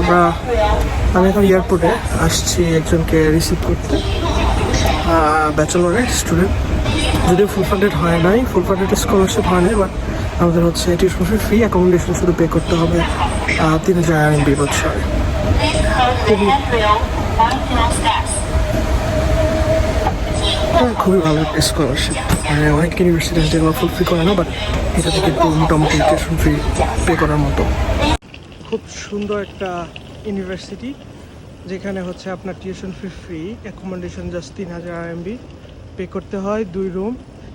আমরা, আমি এখন এয়ারপোর্টে আসছি একজনকে রিসিভ করতে। ব্যাচেলরের স্টুডেন্ট যদিও ফুল ফান্ডেড হয় নাই ফুল ফান্ডেড স্কলারশিপ হয় নাই বাট আমাদের হচ্ছে টিউশন ফ্রি অ্যাকোমোডেশন শুধু পে করতে হবে তিন হাজার আরএমবি বছরে। খুবই ভালো একটা স্কলারশিপ মানে অনেক ইউনিভার্সিটি আছে যেগুলো ফুল ফ্রি করে না বাট এটা থেকে টিউশন ফি পে করার মতো। খুব সুন্দর একটা ইউনিভার্সিটি যেখানে হচ্ছে আপনার tuition fee free accommodation just তিন হাজার আরএমবি পে করতে হয়, দুই রুম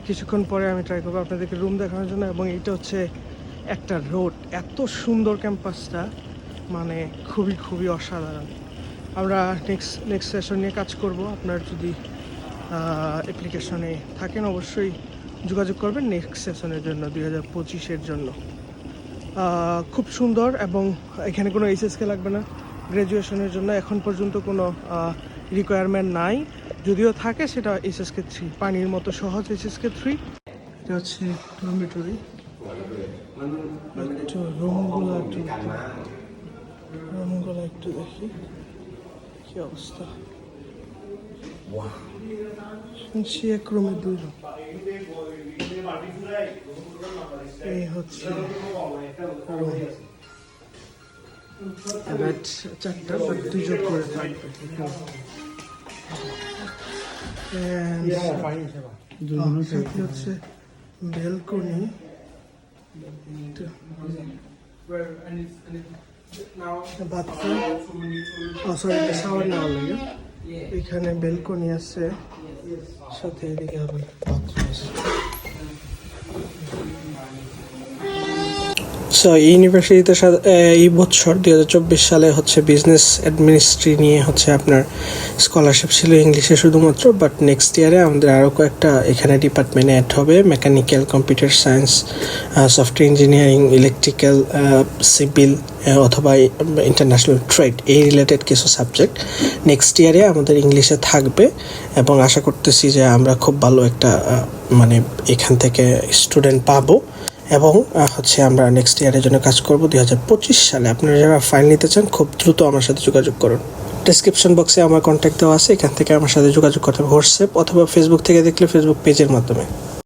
কিছুক্ষণ পরে আমি ট্রাই করব আপনাদেরকে রুম দেখানোর জন্য, এবং এটা হচ্ছে একটা রোড এত সুন্দর ক্যাম্পাসটা মানে খুবই খুবই অসাধারণ। আমরা নেক্সট নেক্সট সেশন নিয়ে কাজ করব। আপনার যদি অ্যাপ্লিকেশনে থাকেন, অবশ্যই যোগাযোগ করবেন নেক্সট সেশনের জন্য, দুই হাজার পঁচিশের জন্য। খুব সুন্দর এবং এখানে কোনো এইচএসকে লাগবে না। গ্র্যাজুয়েশনের জন্য এখন পর্যন্ত কোনো রিকোয়ারমেন্ট নাই। যদিও থাকে, সেটা এইচএসকে থ্রি পানির মতো সহজ এইচএসকে থ্রি এটা হচ্ছে ডরমিটরি একটু রুমগুলো একটু রুমগুলো একটু দেখি, কি অবস্থা। শুনছি এক রুমে দুই এই হচ্ছে চারটা দুজন করে থাকবে হচ্ছে বেলকনি বাথরুম। সরি শাওয়ার নেওয়ার লাগে। এখানে বেলকনি আছে। সাথে এদিকে আবার সো ইউনিভার্সিটিতে এই বছর দুই হাজার চব্বিশ সালে হচ্ছে বিজনেস অ্যাডমিনিস্ট্রি নিয়ে হচ্ছে আপনার স্কলারশিপ ছিল ইংলিশে শুধুমাত্র বাট নেক্সট ইয়ারে আমাদের আরও কয়েকটা এখানে ডিপার্টমেন্টে অ্যাড হবে mechanical computer science software engineering electrical civil অথবা ইন্টারন্যাশনাল ট্রেড এই রিলেটেড কিছু সাবজেক্ট নেক্সট ইয়ারে আমাদের ইংলিশে থাকবে, এবং আশা করতেছি যে আমরা খুব ভালো একটা মানে এখান থেকে স্টুডেন্ট পাবো। এবং হচ্ছে আমরা নেক্সট ইয়ারের জন্য কাজ করব দুই হাজার পঁচিশ সালে। আপনারা যারা ফাইল নিতে চান, খুব দ্রুত আমার সাথে যোগাযোগ করুন। ডিসক্রিপশন বক্সে আমার কন্ট্যাক্ট দেওয়া আছে, এখান থেকে আমার সাথে যোগাযোগ করতে হবে। হোয়াটসঅ্যাপ অথবা ফেসবুক থেকে দেখলে ফেসবুক পেজের মাধ্যমে।